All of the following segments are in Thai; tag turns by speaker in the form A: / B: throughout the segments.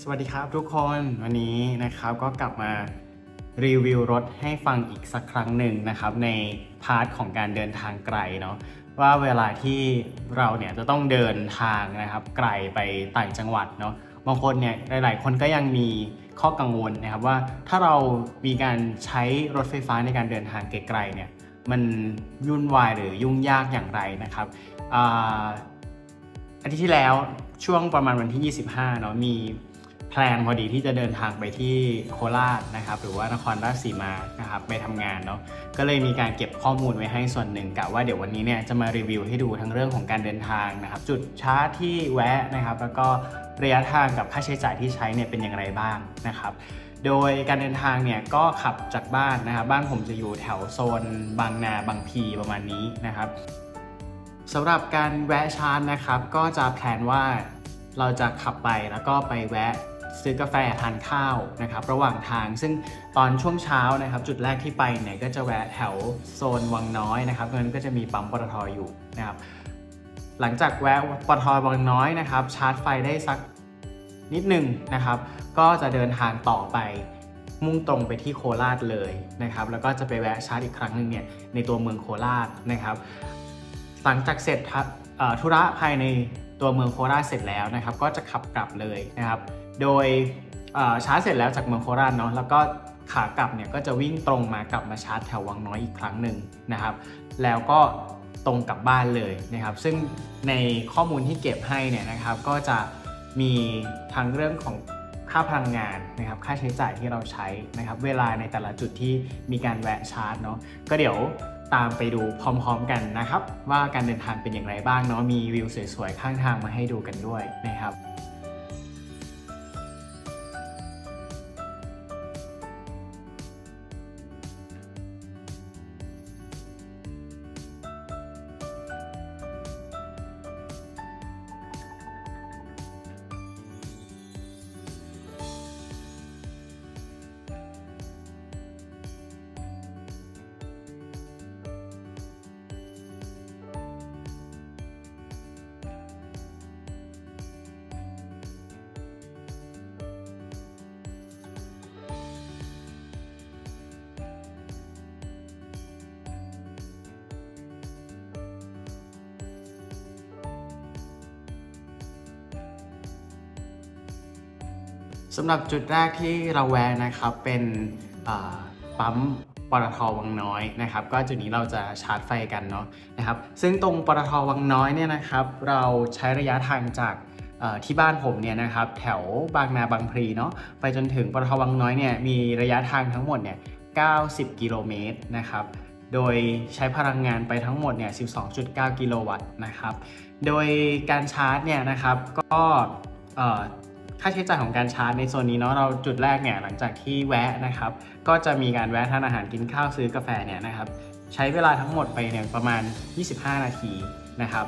A: สวัสดีครับทุกคนวันนี้นะครับก็กลับมารีวิวรถให้ฟังอีกสักครั้งหนึ่งนะครับในพาร์ทของการเดินทางไกลเนาะว่าเวลาที่เราเนี่ยจะต้องเดินทางนะครับไกลไปต่างจังหวัดเนาะบางคนเนี่ยหลาย ๆ คนก็ยังมีข้อกังวลนะครับว่าถ้าเรามีการใช้รถไฟฟ้าในการเดินทางไกลๆเนี่ยมันยุ่นวายหรือยุ่งยากอย่างไรนะครับอาอาทิตย์ที่แล้วช่วงประมาณวันที่ 25เนาะมี แพลนพอดีที่จะเดินทางไปที่โคราชนะครับ หรือว่านครราชสีมานะครับไปทำงานเนาะก็เลยมีการเก็บข้อมูลไว้ให้ส่วนหนึ่งกะว่าเดี๋ยววันนี้เนี่ยจะมารีวิวให้ดูทั้งเรื่องของการเดินทางนะครับ จุดชาร์จที่แวะนะครับ แล้วก็ระยะทางกับค่าใช้จ่ายที่ใช้เนี่ยเป็นอย่างไรบ้างนะครับโดยการเดินทางเนี่ยก็ขับจากบ้านนะครับบ้านผมจะอยู่แถวโซนบางนาบางพีประมาณนี้นะครับสำหรับการแวะชาร์จนะครับ ก็จะแพลนว่าเราจะขับไปแล้วก็ไปแวะ ซื้อกาแฟทานข้าวนะครับระหว่างทางซึ่งตอนช่วงเช้านะครับจุดแรกที่ไปเนี่ยก็จะแวะแถวโซนวังน้อยนะครับตรงนั้นก็จะมีปั๊มปตทอยู่นะครับหลังจากแวะปตทวังน้อยนะครับชาร์จไฟได้สักนิดหนึ่งนะครับ ก็จะเดินทางต่อไปมุ่งตรงไปที่โคราชเลยนะครับ แล้วก็จะไปแวะชาร์จอีกครั้งหนึ่งเนี่ยในตัวเมืองโคราชนะครับ หลังจากเสร็จทุระภายในตัวเมืองโคราชเสร็จแล้วนะครับ ก็จะขับกลับเลยนะครับ โดยชาร์จเสร็จแล้วจากเมืองโคราชเนาะแล้วก็ขากลับเนี่ยก็จะวิ่งตรงมากลับมาชาร์จแถววังน้อยอีกครั้งหนึ่งนะครับ แล้วก็ตรงกลับบ้านเลยนะครับ ซึ่งในข้อมูลที่เก็บให้เนี่ยนะครับ ก็จะมีทั้งเรื่องของค่าพลังงานนะครับ ค่าใช้จ่ายที่เราใช้นะครับ เวลาในแต่ละจุดที่มีการแวะชาร์จเนาะก็เดี๋ยวตามไปดูพร้อมๆกันนะครับ ว่าการเดินทางเป็นอย่างไรบ้างเนาะมีวิวสวยๆข้างทางมาให้ดูกันด้วยนะครับ สำหรับจุดแรกที่เราแวะนะครับเป็นปั๊มปตทวังน้อยนะครับก็จุดนี้เราจะชาร์จไฟกันเนาะนะครับซึ่งตรงปตทวังน้อยเนี่ยนะครับเราใช้ระยะทางจากที่บ้านผมเนี่ยนะครับแถวบางนาบางพลีเนาะไปจนถึงปตทวังน้อยเนี่ยมีระยะทางทั้งหมดเนี่ย 90 กิโลเมตรนะครับโดยใช้พลังงานไปทั้งหมดเนี่ย 12.9 กิโลวัตต์นะครับ โดยการชาร์จเนี่ยนะครับก็ ค่าใช้จ่ายของการชาร์จในโซนนี้เนาะเราจุดแรกเนี่ยหลังจากที่แวะนะครับ ก็จะมีการแวะทานอาหารกินข้าวซื้อกาแฟเนี่ยนะครับใช้เวลาทั้งหมดไปเนี่ยประมาณ 25 นาทีนะครับ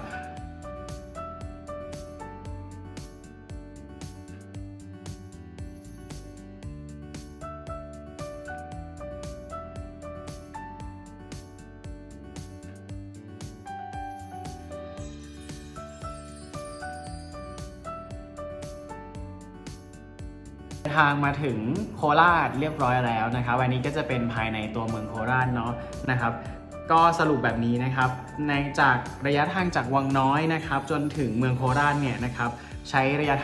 A: ทางมาถึงโคราชเรียบร้อยแล้วนะครับอันนี้ก็จะเป็นภายในตัวเมืองโคราชเนาะนะครับ ก็สรุปแบบนี้นะครับ ในจากระยะทางจากวังน้อยนะครับ จนถึงเมืองโคราชเนี่ยนะครับใช้ระยะ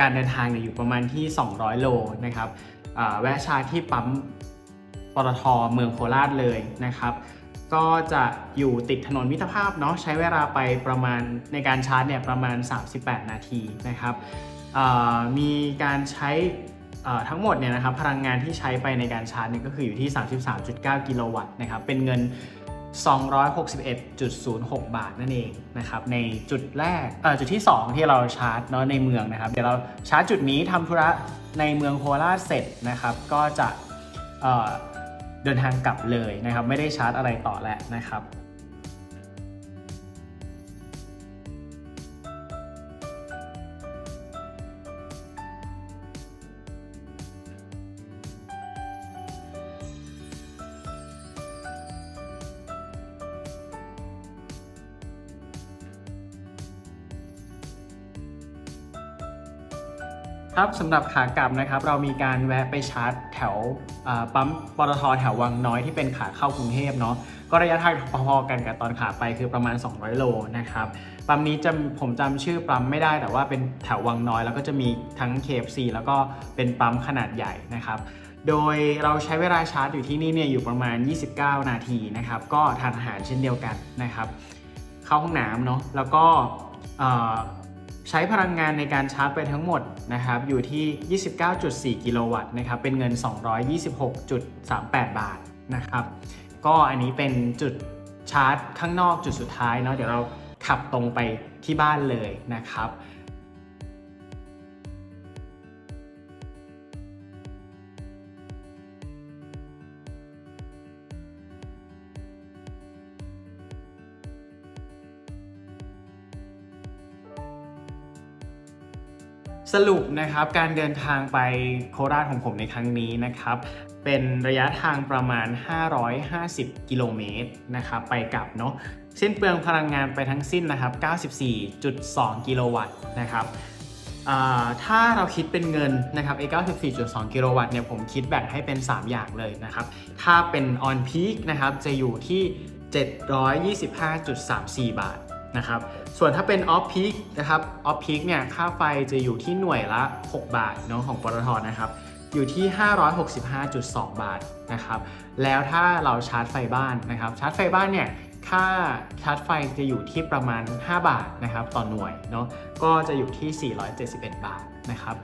A: การเดินทางเนี่ยอยู่ประมาณที่ 200 โลนะครับแวะชาร์จที่ปั๊มปตทเมืองโคราชเลยนะครับ ก็จะอยู่ติดถนนมิตรภาพเนาะใช้เวลาไปประมาณในการชาร์จเนี่ยประมาณ 38 นาทีนะครับมีการใช้ทั้งหมดเนี่ยนะครับพลังงานที่ใช้ไปในการชาร์จเนี่ยก็คืออยู่ที่ 33.9 กิโลวัตต์นะครับเป็นเงิน 261.06 บาทนั่นเองนะครับในจุดแรกจุดที่ 2 ที่เราชาร์จเนาะในเมืองนะครับเดี๋ยวเราชาร์จจุดนี้ทำธุระในเมืองโคราชเสร็จนะครับก็จะ เดินทางกลับเลยนะครับ ไม่ได้ชาร์จอะไรต่อแล้วนะครับ ครับสำหรับขากลับนะครับ เรามีการแวะไปชาร์จแถวปั๊มปตทแถววังน้อยที่เป็นขาเข้ากรุงเทพเนาะก็ระยะทางพอๆกันกับตอนขาไปคือประมาณ 200 โลนะครับปั๊มนี้จำผมจำชื่อปั๊มไม่ได้แต่ว่าเป็นแถววังน้อย แล้วก็จะมีทั้ง KFC แล้วก็เป็นปั๊มขนาดใหญ่นะครับโดยเราใช้เวลาชาร์จอยู่ที่นี่เนี่ยอยู่ประมาณ 29 นาทีนะครับก็ทานอาหารเช่นเดียวกันนะครับ เข้าห้องน้ำเนาะแล้วก็ ใช้พลังงานในการชาร์จไปทั้งหมดนะครับอยู่ที่ 29.4 กิโลวัตต์นะครับเป็นเงิน 226.38 บาทนะครับก็อันนี้เป็นจุดชาร์จข้างนอกจุดสุดท้ายเนาะเดี๋ยวเราขับตรงไปที่บ้านเลยนะครับ สรุปนะครับการเดินทางไปโคราชของผมในครั้งนี้นะครับ เป็นระยะทางประมาณ 550 กิโลเมตรนะครับไปกลับเนาะสิ้นเปลืองพลังงานไปทั้งสิ้นนะครับ 94.2 กิโลวัตต์นะครับถ้าเราคิดเป็นเงินนะครับไอ้94.2 กิโลวัตต์เนี่ยผมคิดแบ่งให้เป็น 3 อย่างเลยนะครับ ถ้าเป็น on peak นะครับจะอยู่ที่ 725.34 บาท นะครับ ส่วนถ้าเป็น off peak นะครับ off peak เนี่ยค่าไฟจะอยู่ที่หน่วยละ 6 บาทเนาะของปตทนะครับอยู่ที่ 565.2 บาทนะครับ แล้วถ้าเราชาร์จไฟบ้านนะครับ ชาร์จไฟบ้านเนี่ยค่าชาร์จไฟจะอยู่ที่ประมาณ 5 บาทนะครับต่อหน่วยเนาะก็จะอยู่ที่ 471 บาทนะครับ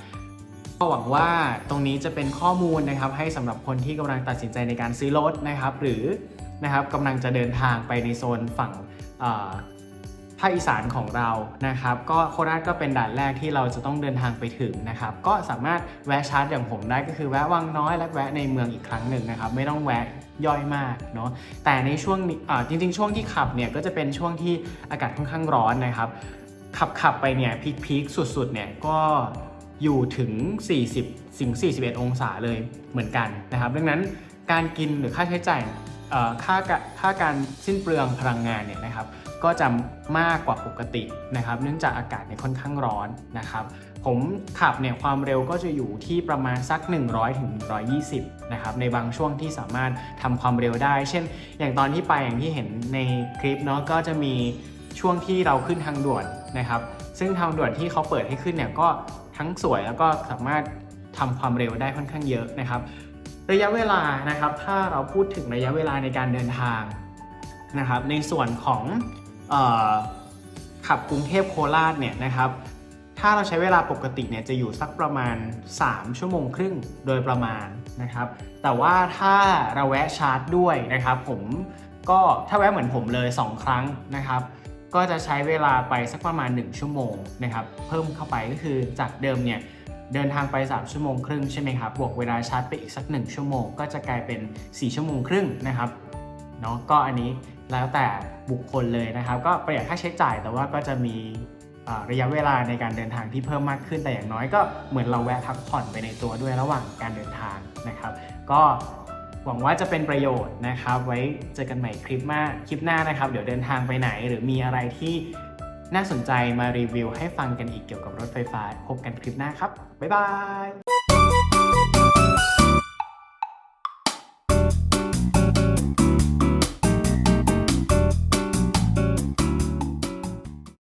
A: ก็หวังว่าตรงนี้จะเป็นข้อมูลนะครับให้สำหรับคนที่กำลังตัดสินใจในการซื้อรถนะครับ หรือนะครับกำลังจะเดินทางไปในโซนฝั่ง ภาคอีสานของเรานะครับ ก็โคราชก็เป็นด่านแรกที่เราจะต้องเดินทางไปถึงนะครับ ก็สามารถแวะชาร์จอย่างผมได้ก็คือแวะวังน้อยและแวะในเมืองอีกครั้งหนึ่งนะครับ ไม่ต้องแวะย่อยมากเนาะแต่ในช่วงอ่าจริง ๆ ช่วงที่ขับเนี่ยก็จะเป็นช่วงที่อากาศค่อนข้างร้อนนะครับ ขับขับไปเนี่ยพีคพีคสุดๆเนี่ยก็อยู่ถึง 40ถึง41 องศาเลยเหมือนกันนะครับ ดังนั้นการกินหรือค่าใช้จ่ายเอ่อค่าค่าการสิ้นเปลืองพลังงานเนี่ยนะครับ ก็จะมากกว่าปกตินะครับ เนื่องจากอากาศเนี่ยค่อนข้างร้อนนะครับ ผมขับเนี่ยความเร็วก็จะอยู่ที่ประมาณสัก 100ถึง120 นะครับ ในบางช่วงที่สามารถทำความเร็วได้ เช่น อย่างตอนที่ไปอย่างที่เห็นในคลิปเนาะก็จะมีช่วงที่เราขึ้นทางด่วนนะครับ ซึ่งทางด่วนที่เขาเปิดให้ขึ้นเนี่ยก็ทั้งสวยแล้วก็สามารถทำความเร็วได้ค่อนข้างเยอะนะครับ ระยะเวลานะครับ ถ้าเราพูดถึงระยะเวลาในการเดินทางนะครับ ในส่วนของ ขับกรุงเทพโคราชเนี่ยนะครับ ถ้าเราใช้เวลาปกติเนี่ยจะอยู่สักประมาณ 3 ชั่วโมงครึ่งโดยประมาณนะครับ แต่ว่าถ้าเราแวะชาร์จด้วยนะครับผมก็ถ้าแวะเหมือนผมเลย 2 ครั้งนะครับ ก็จะใช้เวลาไปสักประมาณ 1 ชั่วโมงนะครับ เพิ่มเข้าไปก็คือจากเดิมเนี่ยเดินทางไป 3 ชั่วโมงครึ่งใช่ไหมครับ บวกเวลาชาร์จไปอีกสัก 1 ชั่วโมง ก็จะกลายเป็น 4 ชั่วโมงครึ่งนะครับเนาะก็อันนี้ แล้วแต่บุคคลเลยนะครับ ก็ประหยัดค่าใช้จ่ายแต่ว่าก็จะมีระยะเวลาในการเดินทางที่เพิ่มมากขึ้นแต่อย่างน้อยก็เหมือนเราแวะพักผ่อนไปในตัวด้วยระหว่างการเดินทางนะครับ ก็หวังว่าจะเป็นประโยชน์นะครับ ไว้เจอกันใหม่คลิปหน้าคลิปหน้านะครับ เดี๋ยวเดินทางไปไหน หรือมีอะไรที่น่าสนใจมารีวิวให้ฟังกันอีกเกี่ยวกับรถไฟฟ้า พบกันคลิปหน้าครับ บ๊ายบาย